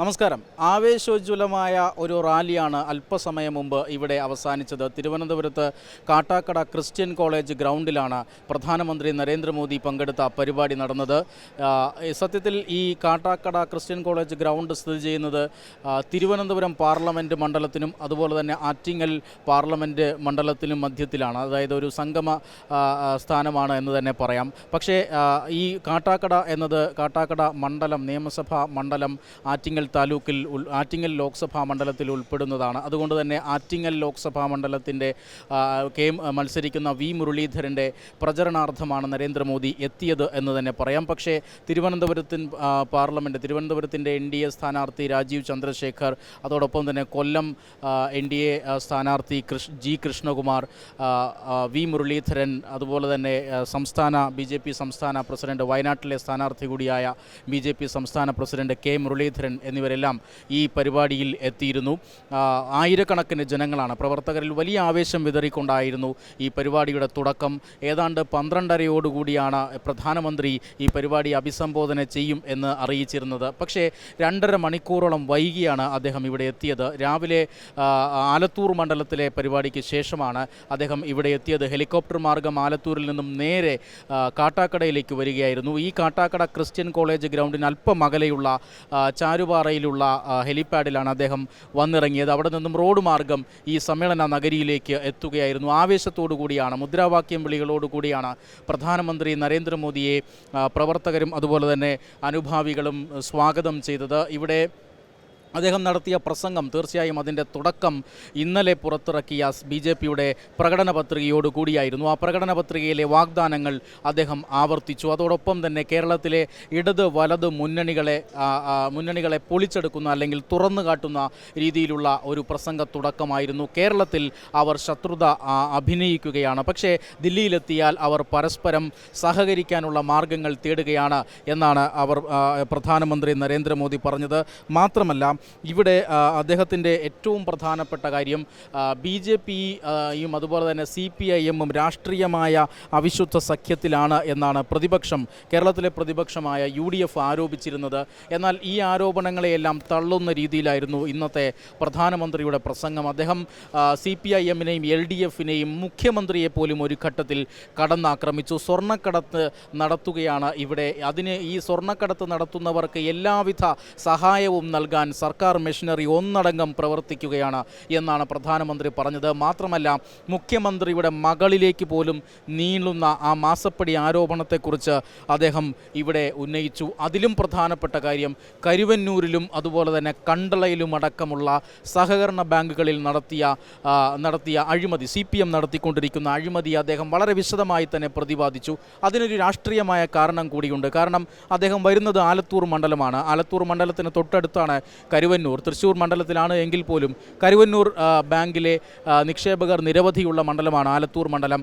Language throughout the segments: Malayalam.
നമസ്കാരം. ആവേശോജ്വലമായ ഒരു റാലിയാണ് അല്പസമയം മുമ്പ് ഇവിടെ അവസാനിച്ചത്. തിരുവനന്തപുരത്ത് കാട്ടാക്കട ക്രിസ്ത്യൻ കോളേജ് ഗ്രൗണ്ടിലാണ് പ്രധാനമന്ത്രി നരേന്ദ്രമോദി പങ്കെടുത്ത പരിപാടി നടന്നത്. സത്യത്തിൽ ഈ കാട്ടാക്കട ക്രിസ്ത്യൻ കോളേജ് ഗ്രൗണ്ട് സ്ഥിതി ചെയ്യുന്നത് തിരുവനന്തപുരം പാർലമെന്റ് മണ്ഡലത്തിനും അതുപോലെ തന്നെ ആറ്റിങ്ങൽ പാർലമെന്റ് മണ്ഡലത്തിനും മധ്യത്തിലാണ്. അതായത് ഒരു സംഗമ സ്ഥാനമാണ് എന്ന് തന്നെ പറയാം. പക്ഷേ ഈ കാട്ടാക്കട എന്നത് കാട്ടാക്കട മണ്ഡലം നിയമസഭാ മണ്ഡലം ആറ്റിങ്ങൽ താലൂക്കിൽ ഉൾ ആറ്റിങ്ങൽ ലോക്സഭാ മണ്ഡലത്തിൽ ഉൾപ്പെടുന്നതാണ്. അതുകൊണ്ട് തന്നെ ആറ്റിങ്ങൽ ലോക്സഭാ മണ്ഡലത്തിന്റെ കെ മത്സരിക്കുന്ന വി മുരളീധരന്റെ പ്രചരണാർത്ഥമാണ് നരേന്ദ്രമോദി എത്തിയത് എന്ന് തന്നെ പറയാം. പക്ഷേ തിരുവനന്തപുരത്തിൻ പാർലമെന്റ് തിരുവനന്തപുരത്തിന്റെ എൻ ഡി എ സ്ഥാനാർത്ഥി രാജീവ് ചന്ദ്രശേഖർ അതോടൊപ്പം തന്നെ കൊല്ലം എൻ ഡി എ സ്ഥാനാർത്ഥി ജി കൃഷ്ണകുമാർ വി മുരളീധരൻ അതുപോലെ തന്നെ സംസ്ഥാന ബി ജെ പി സംസ്ഥാന പ്രസിഡന്റ് വയനാട്ടിലെ സ്ഥാനാർത്ഥി കൂടിയായ ബി ജെ പി സംസ്ഥാന പ്രസിഡന്റ് കെ മുരളീധരൻ എന്നിവരെല്ലാം ഈ പരിപാടിയിൽ എത്തിയിരുന്നു. ആയിരക്കണക്കിന് ജനങ്ങളാണ് പ്രവർത്തകരിൽ വലിയ ആവേശം വിതറിക്കൊണ്ടായിരുന്നു ഈ പരിപാടിയുടെ തുടക്കം. ഏതാണ്ട് പന്ത്രണ്ടരയോടുകൂടിയാണ് പ്രധാനമന്ത്രി ഈ പരിപാടി അഭിസംബോധന ചെയ്യും എന്ന് അറിയിച്ചിരുന്നത്. പക്ഷേ രണ്ടര മണിക്കൂറോളം വൈകിയാണ് അദ്ദേഹം ഇവിടെ എത്തിയത്. രാവിലെ ആലത്തൂർ മണ്ഡലത്തിലെ പരിപാടിക്ക് ശേഷമാണ് അദ്ദേഹം ഇവിടെ എത്തിയത്. ഹെലികോപ്റ്റർ മാർഗം ആലത്തൂരിൽ നിന്നും നേരെ കാട്ടാക്കടയിലേക്ക് വരികയായിരുന്നു. ഈ കാട്ടാക്കട ക്രിസ്ത്യൻ കോളേജ് ഗ്രൗണ്ടിന് അല്പം അകലെയുള്ള ആ, ചാരുപാറയിലുള്ള ആ, ഹെലിപ്പാഡിലാണ് അദ്ദേഹം വന്നിറങ്ങിയത്. അവിടെ നിന്നും റോഡ് മാർഗം ഈ സമ്മേളന നഗരിയിലേക്ക് എത്തുകയായിരുന്നു. ആവേശത്തോടു കൂടിയാണ് മുദ്രാവാക്യം വിളികളോട് കൂടിയാണ് പ്രധാനമന്ത്രി നരേന്ദ്രമോദിയെ പ്രവർത്തകരും അതുപോലെ തന്നെ അനുഭാവികളും സ്വാഗതം ചെയ്തത്. ഇവിടെ അദ്ദേഹം നടത്തിയ പ്രസംഗം തീർച്ചയായും അതിന്റെ തുടക്കം ഇന്നലെ പുറത്തിറക്കിയ ബി ജെ പിയുടെ പ്രകടന പത്രികയോട് കൂടിയായിരുന്നു. ആ പ്രകടന പത്രികയിലെ വാഗ്ദാനങ്ങൾ അദ്ദേഹം ആവർത്തിച്ചു. അതോടൊപ്പം തന്നെ കേരളത്തിലെ ഇടത് വലത് മുന്നണികളെ മുന്നണികളെ പൊളിച്ചെടുക്കുന്ന അല്ലെങ്കിൽ തുറന്നു കാട്ടുന്ന രീതിയിലുള്ള ഒരു പ്രസംഗ തുടക്കമായിരുന്നു. കേരളത്തിൽ അവർ ശത്രുത അഭിനയിക്കുകയാണ്. പക്ഷേ ദില്ലിയിലെത്തിയാൽ അവർ പരസ്പരം സഹകരിക്കാനുള്ള മാർഗങ്ങൾ തേടുകയാണ് എന്നാണ് അവർ പ്രധാനമന്ത്രി നരേന്ദ്രമോദി പറഞ്ഞത്. മാത്രമല്ല ഇവിടെ അദ്ദേഹത്തിന്റെ ഏറ്റവും പ്രധാനപ്പെട്ട കാര്യം ബി ജെ പിയും അതുപോലെ തന്നെ സി പി ഐ എമ്മും രാഷ്ട്രീയമായ അവിശുദ്ധ സഖ്യത്തിലാണ് എന്നാണ് പ്രതിപക്ഷം കേരളത്തിലെ പ്രതിപക്ഷമായ യു ഡി എഫ് ആരോപിച്ചിരുന്നത്. എന്നാൽ ഈ ആരോപണങ്ങളെയെല്ലാം തള്ളുന്ന രീതിയിലായിരുന്നു ഇന്നത്തെ പ്രധാനമന്ത്രിയുടെ പ്രസംഗം. അദ്ദേഹം സി പി ഐ എമ്മിനെയും എൽ ഡി എഫിനെയും മുഖ്യമന്ത്രിയെ പോലും ഒരു ഘട്ടത്തിൽ കടന്നാക്രമിച്ചു. സ്വർണക്കടത്ത് നടത്തുകയാണ് ഇവിടെ. അതിന് ഈ സ്വർണക്കടത്ത് നടത്തുന്നവർക്ക് എല്ലാവിധ സഹായവും നൽകാൻ സർക്കാർ മെഷീനറി ഒന്നടങ്കം പ്രവർത്തിക്കുകയാണ് എന്നാണ് പ്രധാനമന്ത്രി പറഞ്ഞത്. മാത്രമല്ല മുഖ്യമന്ത്രിയുടെ മകളിലേക്ക് പോലും നീളുന്ന ആ മാസപ്പടി ആരോപണത്തെക്കുറിച്ച് അദ്ദേഹം ഇവിടെ ഉന്നയിച്ചു. അതിലും പ്രധാനപ്പെട്ട കാര്യം കരുവന്നൂരിലും അതുപോലെ തന്നെ കണ്ടളയിലും അടക്കമുള്ള സഹകരണ ബാങ്കുകളിൽ നടത്തിയ നടത്തിയ അഴിമതി സി പി എം നടത്തിക്കൊണ്ടിരിക്കുന്ന അഴിമതി അദ്ദേഹം വളരെ വിശദമായി തന്നെ പ്രതിപാദിച്ചു. അതിനൊരു രാഷ്ട്രീയമായ കാരണം കൂടിയുണ്ട്. കാരണം അദ്ദേഹം വരുന്നത് ആലത്തൂർ മണ്ഡലമാണ്. ആലത്തൂർ മണ്ഡലത്തിന് തൊട്ടടുത്താണ് കരുവന്നൂർ. തൃശ്ശൂർ മണ്ഡലത്തിലാണ് എങ്കിൽ പോലും കരുവന്നൂർ ബാങ്കിലെ നിക്ഷേപകർ നിരവധിയുള്ള മണ്ഡലമാണ് ആലത്തൂർ മണ്ഡലം.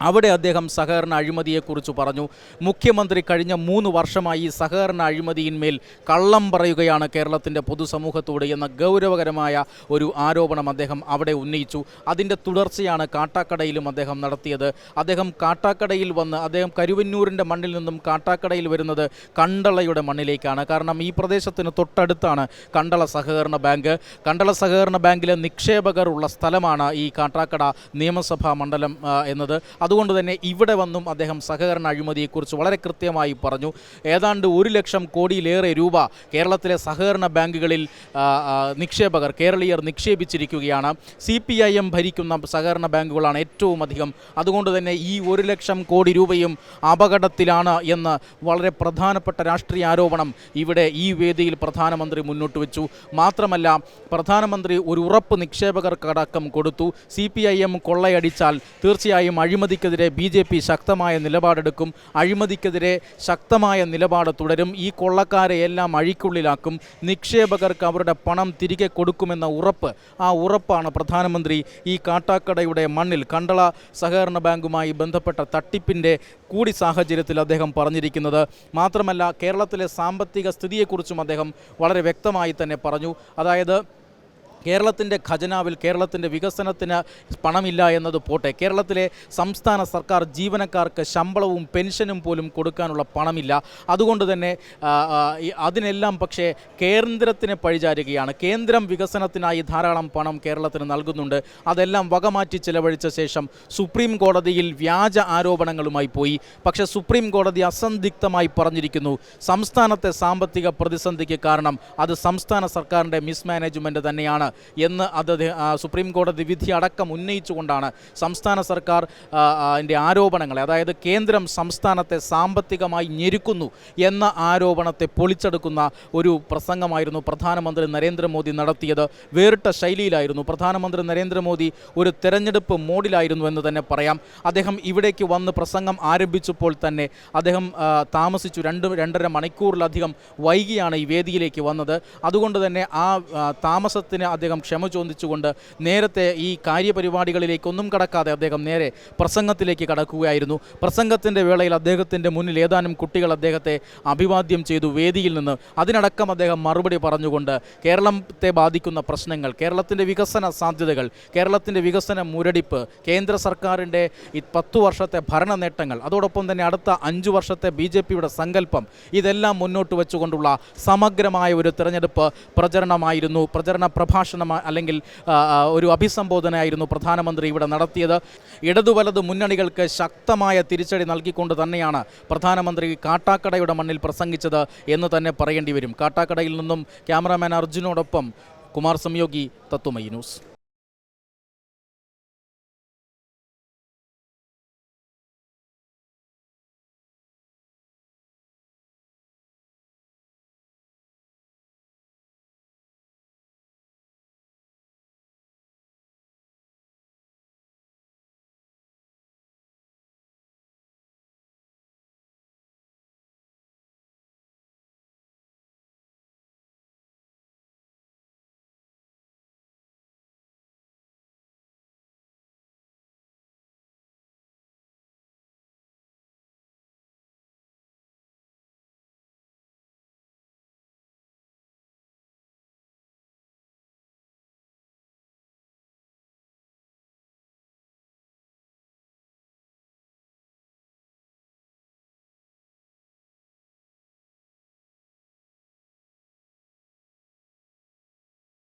അവിടെ അദ്ദേഹം സഹകരണ അഴിമതിയെക്കുറിച്ച് പറഞ്ഞു. മുഖ്യമന്ത്രി കഴിഞ്ഞ മൂന്ന് വർഷമായി സഹകരണ അഴിമതിയിന്മേൽ കള്ളം പറയുകയാണ് കേരളത്തിന്റെ പൊതുസമൂഹത്തോട് എന്ന ഗൗരവകരമായ ഒരു ആരോപണം അദ്ദേഹം അവിടെ ഉന്നയിച്ചു. അതിന്റെ തുടർച്ചയാണ് കാട്ടാക്കടയിലും അദ്ദേഹം നടത്തിയത്. അദ്ദേഹം കാട്ടാക്കടയിൽ വന്ന് അദ്ദേഹം കരുവന്നൂരിന്റെ മണ്ണിൽ നിന്നും കാട്ടാക്കടയിൽ വരുന്നത് കണ്ടളയുടെ മണ്ണിലേക്കാണ്. കാരണം ഈ പ്രദേശത്തിന് തൊട്ടടുത്താണ് കണ്ടള സഹകരണ ബാങ്ക്. കണ്ടള സഹകരണ ബാങ്കിലെ നിക്ഷേപകർ ഉള്ള സ്ഥലമാണ് ഈ കാട്ടാക്കട നിയമസഭാ മണ്ഡലം എന്നത്. അതുകൊണ്ട് തന്നെ ഇവിടെ വന്നും അദ്ദേഹം സഹകരണ അഴിമതിയെക്കുറിച്ച് വളരെ കൃത്യമായി പറഞ്ഞു. ഏതാണ്ട് ഒരു ലക്ഷം കോടിയിലേറെ രൂപ കേരളത്തിലെ സഹകരണ ബാങ്കുകളിൽ നിക്ഷേപകർ കേരളീയർ നിക്ഷേപിച്ചിരിക്കുകയാണ്. സി പി ഐ എം ഭരിക്കുന്ന സഹകരണ ബാങ്കുകളാണ് ഏറ്റവും അധികം. അതുകൊണ്ട് തന്നെ ഈ ഒരു ലക്ഷം കോടി രൂപയും അപകടത്തിലാണ് എന്ന് വളരെ പ്രധാനപ്പെട്ട രാഷ്ട്രീയ ആരോപണം ഇവിടെ ഈ വേദിയിൽ പ്രധാനമന്ത്രി മുന്നോട്ട് വെച്ചു. മാത്രമല്ല പ്രധാനമന്ത്രി ഒരു ഉറപ്പ് നിക്ഷേപകർക്കടക്കം കൊടുത്തു. സി പി ഐ എം കൊള്ളയടിച്ചാൽ തീർച്ചയായും അഴിമതിക്കെതിരെ ബി ജെ പി ശക്തമായ നിലപാടെടുക്കും അഴിമതിക്കെതിരെ ശക്തമായ നിലപാട് തുടരും. ഈ കൊള്ളക്കാരെ എല്ലാം അഴിക്കുള്ളിലാക്കും. നിക്ഷേപകർക്ക് അവരുടെ പണം തിരികെ കൊടുക്കുമെന്ന ഉറപ്പ്. ആ ഉറപ്പാണ് പ്രധാനമന്ത്രി ഈ കാട്ടാക്കടയുടെ മണ്ണിൽ. കണ്ടള സഹകരണ ബാങ്കുമായി ബന്ധപ്പെട്ട തട്ടിപ്പിന്റെ കൂടി സാഹചര്യത്തിൽ അദ്ദേഹം പറഞ്ഞിരിക്കുന്നത്. മാത്രമല്ല കേരളത്തിലെ സാമ്പത്തിക സ്ഥിതിയെക്കുറിച്ചും അദ്ദേഹം വളരെ വ്യക്തമായി തന്നെ പറഞ്ഞു. അതായത് കേരളത്തിന്റെ ഖജനാവിൽ കേരളത്തിന്റെ വികസനത്തിന് പണമില്ല എന്നത് പോട്ടെ. കേരളത്തിലെ സംസ്ഥാന സർക്കാർ ജീവനക്കാർക്ക് ശമ്പളവും പെൻഷനും പോലും കൊടുക്കാനുള്ള പണമില്ല. അതുകൊണ്ട് തന്നെ അതിനെല്ലാം പക്ഷേ കേന്ദ്രത്തിനെ പഴിചാരുകയാണ്. കേന്ദ്രം വികസനത്തിനായി ധാരാളം പണം കേരളത്തിന് നൽകുന്നുണ്ട്. അതെല്ലാം വകമാറ്റി ചിലവഴിച്ച ശേഷം സുപ്രീം കോടതിയിൽ വ്യാജ ആരോപണങ്ങളുമായി പോയി. പക്ഷേ സുപ്രീം കോടതി അസന്ദിഗ്ധമായി പറഞ്ഞിരിക്കുന്നു സംസ്ഥാനത്തെ സാമ്പത്തിക പ്രതിസന്ധിക്ക് കാരണം അത് സംസ്ഥാന സർക്കാരിന്റെ മിസ്മാനേജ്മെന്റ് തന്നെയാണ്. എന്ന് അത് സുപ്രീം കോടതി വിധി അടക്കം ഉന്നയിച്ചുകൊണ്ടാണ് സംസ്ഥാന സർക്കാർ അതിന്റെ ആരോപണങ്ങളെ അതായത് കേന്ദ്രം സംസ്ഥാനത്തെ സാമ്പത്തികമായി ഞെരുക്കുന്നു എന്ന ആരോപണത്തെ പൊളിച്ചെടുക്കുന്ന ഒരു പ്രസംഗമായിരുന്നു പ്രധാനമന്ത്രി നരേന്ദ്രമോദി നടത്തിയത്. വേറിട്ട ശൈലിയിലായിരുന്നു. പ്രധാനമന്ത്രി നരേന്ദ്രമോദി ഒരു തെരഞ്ഞെടുപ്പ് മോഡിലായിരുന്നു എന്ന് തന്നെ പറയാം. അദ്ദേഹം ഇവിടേക്ക് വന്ന് പ്രസംഗം ആരംഭിച്ചപ്പോൾ തന്നെ അദ്ദേഹം താമസിച്ചു. രണ്ട് രണ്ടര മണിക്കൂറിലധികം വൈകിയാണ് ഈ വേദിയിലേക്ക് വന്നത്. അതുകൊണ്ട് തന്നെ ആ, താമസത്തിന് അദ്ദേഹം ക്ഷമ ചോദിച്ചുകൊണ്ട് നേരത്തെ ഈ കാര്യപരിപാടികളിലേക്കൊന്നും കടക്കാതെ അദ്ദേഹം നേരെ പ്രസംഗത്തിലേക്ക് കടക്കുകയായിരുന്നു. പ്രസംഗത്തിന്റെ വേളയിൽ അദ്ദേഹത്തിന്റെ മുന്നിൽ ഏതാനും കുട്ടികൾ അദ്ദേഹത്തെ അഭിവാദ്യം ചെയ്തു വേദിയിൽ നിന്ന്. അതിനടക്കം അദ്ദേഹം മറുപടി പറഞ്ഞുകൊണ്ട് കേരളത്തെ ബാധിക്കുന്ന പ്രശ്നങ്ങൾ കേരളത്തിന്റെ വികസന സാധ്യതകൾ കേരളത്തിന്റെ വികസന മുരടിപ്പ് കേന്ദ്ര സർക്കാരിന്റെ ഈ പത്തു വർഷത്തെ ഭരണ നേട്ടങ്ങൾ അതോടൊപ്പം തന്നെ അടുത്ത അഞ്ചു വർഷത്തെ ബി ജെ പിയുടെ സങ്കല്പം ഇതെല്ലാം മുന്നോട്ട് വെച്ചുകൊണ്ടുള്ള സമഗ്രമായ ഒരു തെരഞ്ഞെടുപ്പ് പ്രചരണമായിരുന്നു. പ്രചരണ പ്രഭാഷണമായി അല്ലെങ്കിൽ ഒരു അഭിസംബോധനയായിരുന്നു പ്രധാനമന്ത്രി ഇവിടെ നടത്തിയത്. ഇടതു വലതു മുന്നണികൾക്ക് ശക്തമായ തിരിച്ചടി നൽകിക്കൊണ്ട് തന്നെയാണ് പ്രധാനമന്ത്രി കാട്ടാക്കടയുടെ മണ്ണിൽ പ്രസംഗിച്ചത് എന്ന് തന്നെ പറയേണ്ടി വരും. കാട്ടാക്കടയിൽ നിന്നും ക്യാമറാമാൻ അർജുനോടൊപ്പം കുമാർ സംയോഗി തത്വമയി ന്യൂസ്.